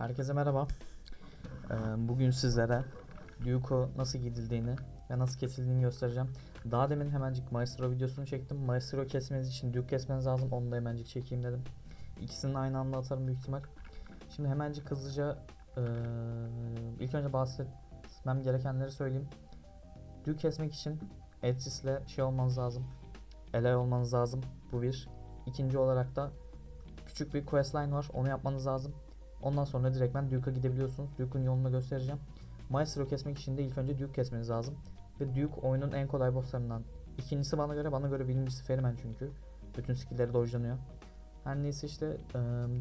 Herkese merhaba. Ee, Bugün sizlere Duke'u nasıl gidildiğini ve nasıl kesildiğini göstereceğim. Daha demin hemencik Maestro videosunu çektim. Maestro kesmeniz için Duke kesmeniz lazım. Onu da hemencik çekeyim dedim. İkisini aynı anda atarım büyük ihtimal. Şimdi hemencik hızlıca ee, ilk önce bahsetmem gerekenleri söyleyeyim. Duke kesmek için Edgis'le şey olmanız lazım. LA olmanız lazım. Bu bir. İkinci olarak da küçük bir questline var. Onu yapmanız lazım. Ondan sonra direktmen Duke'a gidebiliyorsunuz. Duke'un yolunu göstereceğim. Maestro kesmek için de ilk önce Duke kesmeniz lazım. Ve Duke oyunun en kolay bosslarından. İkincisi bana göre, bana göre birincisi Ferimen çünkü. Bütün skill'leri dojlanıyor. Her neyse işte e,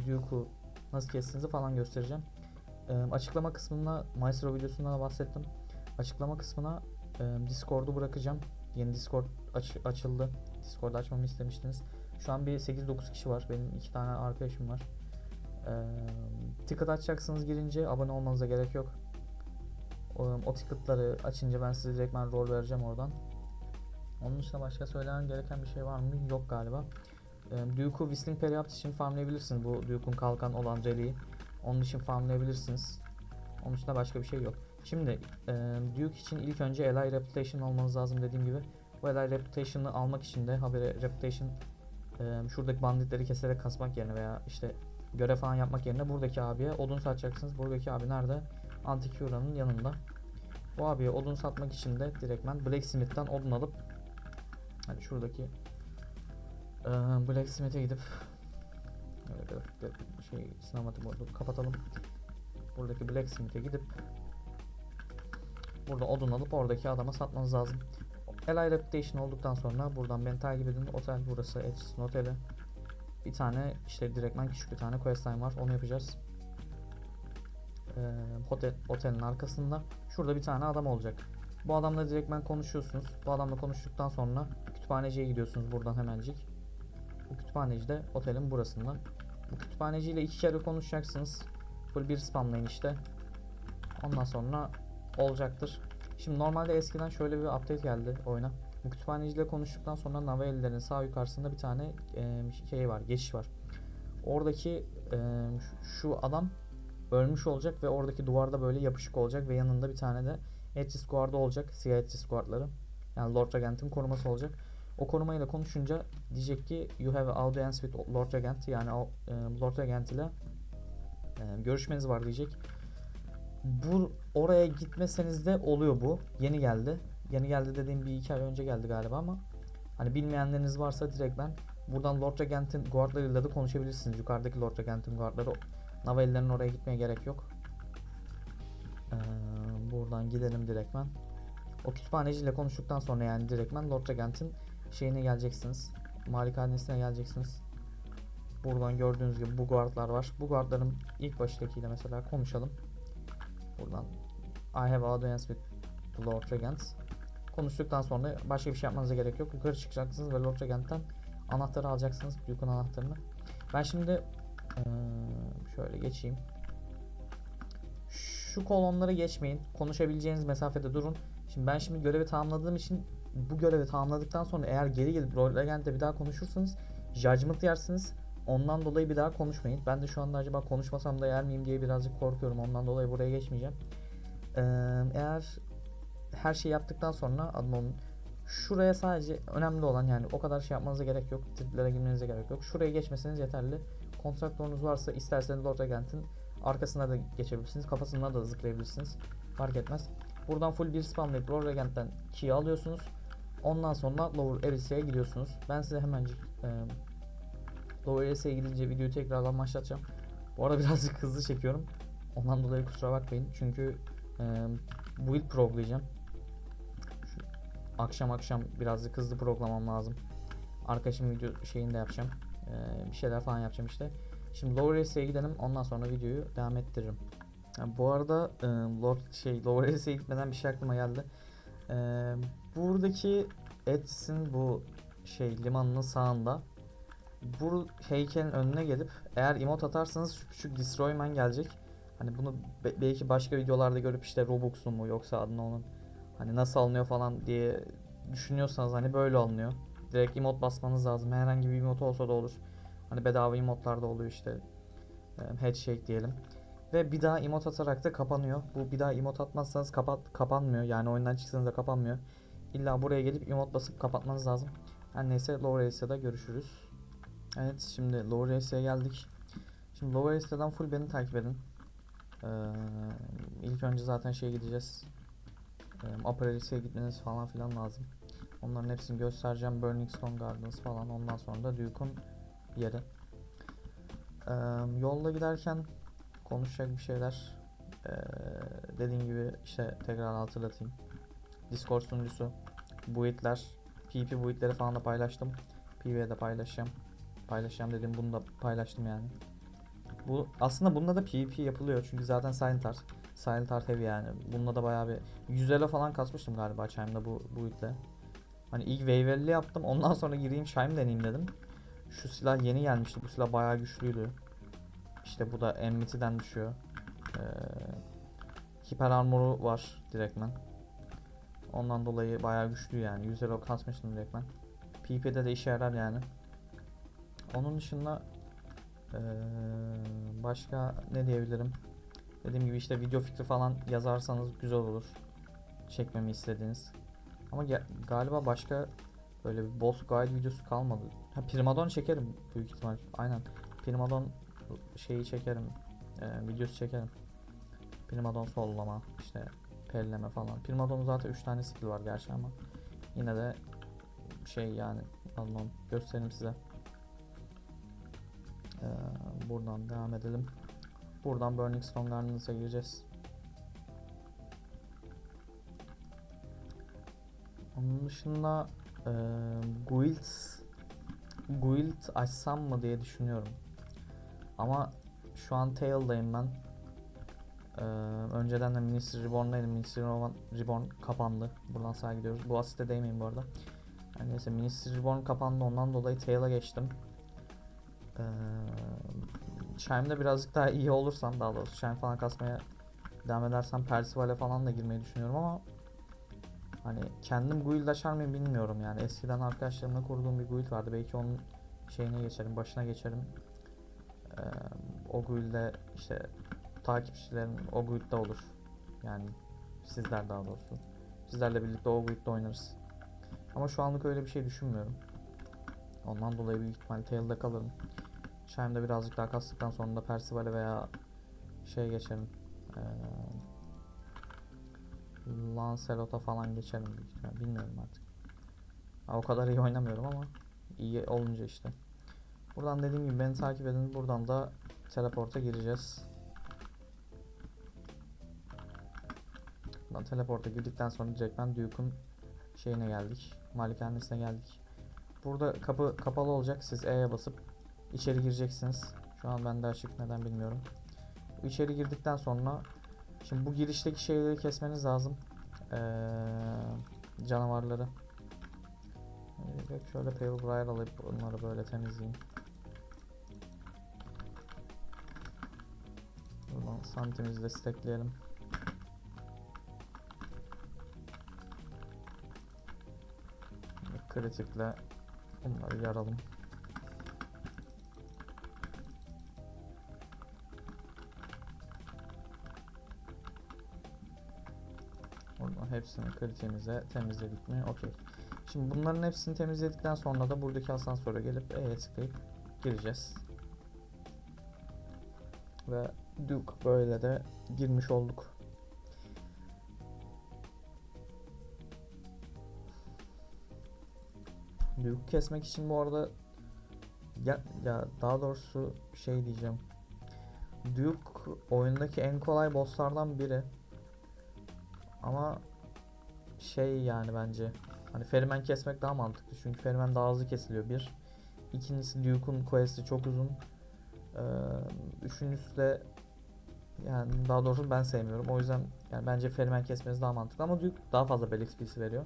Duke'u nasıl kestiğinizi falan göstereceğim. Açıklama kısmında Maestro videosundan da bahsettim. Açıklama kısmına Discord'u bırakacağım. Yeni Discord aç- açıldı. Discord açmamı istemiştiniz. Şu an bir 8-9 kişi var. Benim iki tane arkadaşım var. Ee, ticket açacaksınız girince abone olmanıza gerek yok. O, ticketları açınca ben size direkt ben rol vereceğim oradan. Onun dışında başka söylemem gereken bir şey var mı? Yok galiba. Ee, Duke'u Whistling Period için farmlayabilirsiniz. Bu Duke'un kalkan olan reliği. Onun için farmlayabilirsiniz. Onun dışında başka bir şey yok. Şimdi e, Duke için ilk önce Ally Reputation olmanız lazım dediğim gibi. Bu Ally Reputation'ı almak için de habere Reputation e, şuradaki banditleri keserek kasmak yerine veya işte görev falan yapmak yerine buradaki abiye odun satacaksınız. Buradaki abi nerede? Antikyura'nın yanında. Bu abiye odun satmak için de direktmen Blacksmith'ten odun alıp hani şuradaki e, Blacksmith'e gidip öyle grafikte şey sinematik modu kapatalım. Buradaki Blacksmith'e gidip burada odun alıp oradaki adama satmanız lazım. Ally Reputation olduktan sonra buradan beni takip edin. Otel burası. Edge'sin oteli. Bir tane işte direktmen küçük bir tane questline var. Onu yapacağız. Ee, hotel, otelin arkasında. Şurada bir tane adam olacak. Bu adamla direktmen konuşuyorsunuz. Bu adamla konuştuktan sonra kütüphaneciye gidiyorsunuz buradan hemencik. Bu kütüphaneci de otelin burasında. Bu kütüphaneciyle iki kere konuşacaksınız. Full bir spamlayın işte. Ondan sonra olacaktır. Şimdi normalde eskiden şöyle bir update geldi oyuna. Bu kütüphaneciyle konuştuktan sonra Navaelilerin sağ yukarısında bir tane e, şey var, geçiş var. Oradaki e, şu adam ölmüş olacak ve oradaki duvarda böyle yapışık olacak ve yanında bir tane de Edges Guard'ı olacak. Siyah Edges Guard'ları. Yani Lord Regent'in koruması olacak. O korumayla konuşunca diyecek ki you have audience with Lord Regent yani e, Lord Regent ile e, görüşmeniz var diyecek. Bu oraya gitmeseniz de oluyor bu. Yeni geldi. Yeni geldi dediğim bir iki ay önce geldi galiba ama hani bilmeyenleriniz varsa direkt ben buradan Lord Regent'in guardlarıyla da konuşabilirsiniz. Yukarıdaki Lord Regent'in guardları Navalilerin oraya gitmeye gerek yok. Ee, buradan gidelim direktmen. O kütüphaneciyle konuştuktan sonra yani direktmen Lord Regent'in şeyine geleceksiniz. Malikanesine geleceksiniz. Buradan gördüğünüz gibi bu guardlar var. Bu guardların ilk baştakiyle mesela konuşalım. Buradan I have audience with Lord Regent. Konuştuktan sonra başka bir şey yapmanıza gerek yok. Yukarı çıkacaksınız ve Lord Regent'ten anahtarı alacaksınız. Duke'un anahtarını. Ben şimdi şöyle geçeyim. Şu kolonları geçmeyin. Konuşabileceğiniz mesafede durun. Şimdi ben şimdi görevi tamamladığım için bu görevi tamamladıktan sonra eğer geri gelip Lord Regent'le bir daha konuşursanız judgment yersiniz. Ondan dolayı bir daha konuşmayın. Ben de şu anda acaba konuşmasam da yer miyim diye birazcık korkuyorum. Ondan dolayı buraya geçmeyeceğim. Ee, eğer her şeyi yaptıktan sonra adamın şuraya sadece önemli olan yani o kadar şey yapmanıza gerek yok. Triplere girmenize gerek yok. Şuraya geçmeseniz yeterli. Kontraktörünüz varsa isterseniz Lord Regent'in arkasına da geçebilirsiniz. Kafasına da zıplayabilirsiniz. Fark etmez. Buradan full bir spamlayıp Lord Regent'ten key alıyorsunuz. Ondan sonra Lower Erise'ye gidiyorsunuz. Ben size hemencik e, Lower Erise'ye gidince videoyu tekrardan başlatacağım. Bu arada birazcık hızlı çekiyorum. Ondan dolayı kusura bakmayın. Çünkü e, build proglayacağım. Akşam akşam birazcık hızlı programam lazım. Arkadaşım video şeyini de yapacağım. E, bir şeyler falan yapacağım işte. Şimdi Lower Erise'ye gidelim. Ondan sonra videoyu devam ettiririm. Ha, bu arada e, Lord şey Lower Erise'ye gitmeden bir şey aklıma geldi. E, buradaki Edis'in bu şey limanının sağında bu heykelin önüne gelip eğer emote atarsanız şu küçük destroy man gelecek. Hani bunu be- belki başka videolarda görüp işte Robux'un mu yoksa adını onun hani nasıl alınıyor falan diye düşünüyorsanız hani böyle alınıyor. Direkt emote basmanız lazım. Herhangi bir emote olsa da olur. Hani bedava emotlar da oluyor işte. Headshake diyelim. Ve bir daha emot atarak da kapanıyor. Bu bir daha emot atmazsanız kapat kapanmıyor. Yani oyundan çıksanız da kapanmıyor. İlla buraya gelip emot basıp kapatmanız lazım. Her neyse Lower Ace'de görüşürüz. Evet şimdi Lower Ace'ye geldik. Şimdi Lower Ace'den full beni takip edin. Ee, ilk önce zaten şeye gideceğiz. Upper Ace'ye gitmeniz falan filan lazım. Onların hepsini göstereceğim. Burning Stone Gardens falan. Ondan sonra da Duke'un yeri. Ee, yolda giderken konuşacak bir şeyler. Ee, dediğim gibi işte tekrar hatırlatayım. Discord sunucusu, buitler, PvP buitleri falan da paylaştım. PvP'ye de paylaşacağım. Paylaşacağım dedim bunu da paylaştım yani. Bu aslında bununla da PvP yapılıyor çünkü zaten Art. Silent Art heavy yani. Bununla da bayağı bir 100 elo falan kasmıştım galiba Chime'da bu buitle. Hani ilk Waverly yaptım. Ondan sonra gireyim Chime deneyeyim dedim. Şu silah yeni gelmişti. Bu silah bayağı güçlüydü. İşte bu da Emmeti'den düşüyor. Ee, hiper armoru var direktmen. Ondan dolayı bayağı güçlü yani. 100 elo kasmıştım direktmen. PvP'de de işe yarar yani. Onun dışında ee, başka ne diyebilirim? Dediğim gibi işte video fikri falan yazarsanız güzel olur. Çekmemi istediğiniz. Ama galiba başka böyle bir boss guide videosu kalmadı. Ha Primadon çekerim büyük ihtimal. Aynen. Primadon şeyi çekerim. Ee, videosu çekerim. Primadon sollama işte pelleme falan. Primadon'un zaten 3 tane skill var gerçi ama yine de şey yani anlam göstereyim size. Ee, buradan devam edelim. Buradan Burning Stone Gardens'a gireceğiz. Onun dışında e, guild guild açsam mı diye düşünüyorum. Ama şu an Tail'dayım ben. Ee, önceden de Ministry Reborn'daydım. Ministry Reborn, Reborn kapandı. Buradan sağa gidiyoruz. Bu asiste değmeyin bu arada. Yani neyse Ministry Reborn kapandı. Ondan dolayı Tail'a geçtim. Ee, Chime'de birazcık daha iyi olursam daha doğrusu Chime falan kasmaya devam edersem Percival'e falan da girmeyi düşünüyorum ama hani kendim guild açar mıyım bilmiyorum yani. Eskiden arkadaşlarımla kurduğum bir guild vardı. Belki onun şeyine geçerim başına geçerim. Ee, o guild'de işte takipçilerim o guild'de olur. Yani sizler daha doğrusu. Sizlerle birlikte o guild'de oynarız. Ama şu anlık öyle bir şey düşünmüyorum. Ondan dolayı büyük ihtimal Tail'de kalırım Chime'de birazcık daha kastıktan sonra da Percival'e veya şey geçerim. Ee, Lancelot'a falan geçerim büyük ihtimal. Bilmiyorum artık. Ha, o kadar iyi oynamıyorum ama iyi olunca işte. Buradan dediğim gibi beni takip edin. Buradan da teleporta gireceğiz. Buradan teleporta girdikten sonra direkt ben Duke'un şeyine geldik. Malikanesine geldik. Burada kapı kapalı olacak. Siz E'ye basıp İçeri gireceksiniz. Şu an bende açık neden bilmiyorum. İçeri girdikten sonra şimdi bu girişteki şeyleri kesmeniz lazım. Ee, canavarları. Ee, şöyle Pale Briar alıp onları böyle temizleyeyim. Buradan santimizi de stackleyelim. Kritikle bunları yaralım. Hepsini kritiğimize temizledik mi? Okey. Şimdi bunların hepsini temizledikten sonra da buradaki asansöre gelip E'ye tıklayıp gireceğiz. Ve Duke böyle de girmiş olduk. Duke kesmek için bu arada ya, ya daha doğrusu şey diyeceğim. Duke oyundaki en kolay bosslardan biri. Ama şey yani bence hani Ferimen kesmek daha mantıklı çünkü Ferimen daha hızlı kesiliyor bir. İkincisi Duke'un quest'i çok uzun. Ee, üçüncüsü de yani daha doğrusu ben sevmiyorum. O yüzden yani bence Ferimen kesmesi daha mantıklı ama Duke daha fazla bel XP'si veriyor.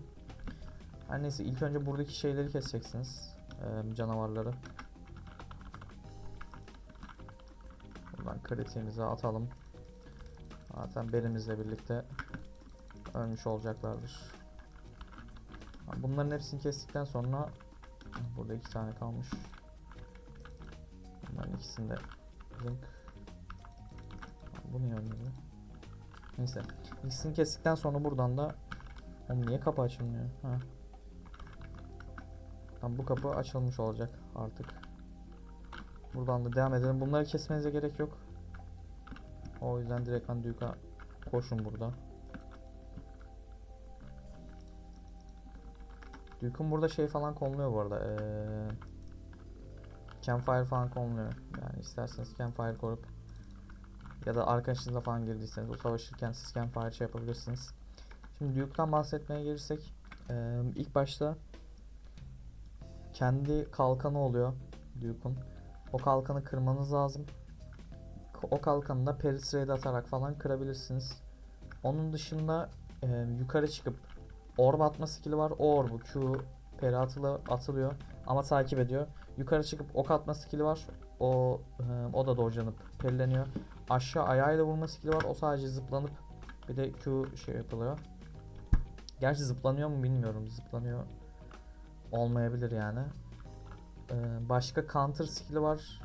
Her neyse ilk önce buradaki şeyleri keseceksiniz. Ee, canavarları. Buradan kritiğimizi atalım. Zaten belimizle birlikte ölmüş olacaklardır. Bunların hepsini kestikten sonra burada iki tane kalmış. Bunların ikisini de zınk. Bu niye ölmedi? Neyse. İkisini kestikten sonra buradan da Oğlum niye kapı açılmıyor? Ha. Tamam bu kapı açılmış olacak artık. Buradan da devam edelim. Bunları kesmenize gerek yok. O yüzden direkt Duke'a koşun burada. Duke'un burada şey falan konuluyor bu arada. Ee, campfire falan konuluyor. Yani isterseniz campfire korup ya da arkadaşınızla falan girdiyseniz o savaşırken siz campfire şey yapabilirsiniz. Şimdi Duke'dan bahsetmeye gelirsek ee, ilk başta kendi kalkanı oluyor Duke'un. O kalkanı kırmanız lazım. O kalkanı da Perisraid atarak falan kırabilirsiniz. Onun dışında e, yukarı çıkıp orb atma skill'i var. O orbu Q peri atılı, atılıyor ama takip ediyor. Yukarı çıkıp ok atma skill'i var. O e, o da dodge'lanıp perileniyor. Aşağı ayağıyla vurma skill'i var. O sadece zıplanıp bir de Q şey yapılıyor. Gerçi zıplanıyor mu bilmiyorum. Zıplanıyor olmayabilir yani. Başka counter skill'i var.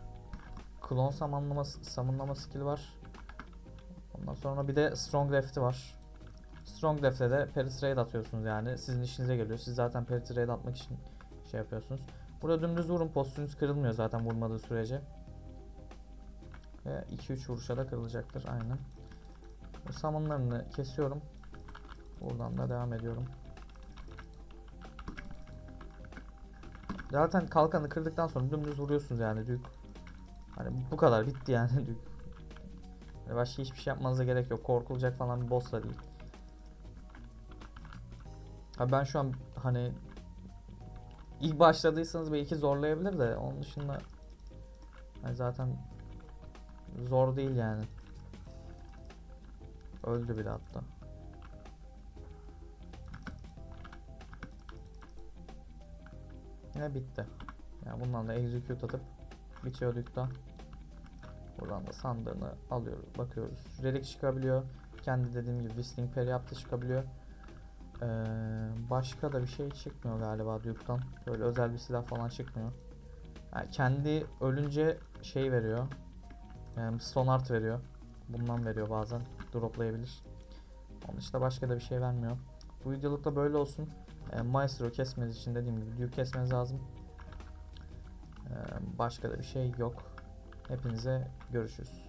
Klon samanlama, summonlama skill'i var. Ondan sonra bir de strong left'i var. Strong left'e de Perisraid atıyorsunuz yani. Sizin işinize geliyor. Siz zaten Perisraid atmak için şey yapıyorsunuz. Burada dümdüz vurun. Postünüz kırılmıyor zaten vurmadığı sürece. Ve 2-3 vuruşa da kırılacaktır. Aynen. Bu Summonlarını kesiyorum. Buradan da devam ediyorum. Zaten kalkanı kırdıktan sonra dümdüz vuruyorsunuz yani Duke. Hani bu kadar bitti yani Duke. Yani başka hiçbir şey yapmanıza gerek yok. Korkulacak falan bir boss da değil. Ha ben şu an hani ilk başladıysanız belki zorlayabilir de onun dışında hani zaten zor değil yani. Öldü bile hatta. Yine bitti. Yani bundan da execute atıp bitiyor Duke'da. Buradan da sandığını alıyoruz, bakıyoruz. Relic çıkabiliyor. Kendi dediğim gibi Whistling Periapt'ı çıkabiliyor. Ee, başka da bir şey çıkmıyor galiba Duke'dan. Böyle özel bir silah falan çıkmıyor. Yani kendi ölünce şey veriyor. Yani stone art veriyor. Bundan veriyor bazen. Droplayabilir. Onun dışında başka da bir şey vermiyor. Bu videoluk da böyle olsun. E, Maestro kesmeniz için dediğim gibi Duke kesmeniz lazım. E, başka da bir şey yok. Hepinize görüşürüz.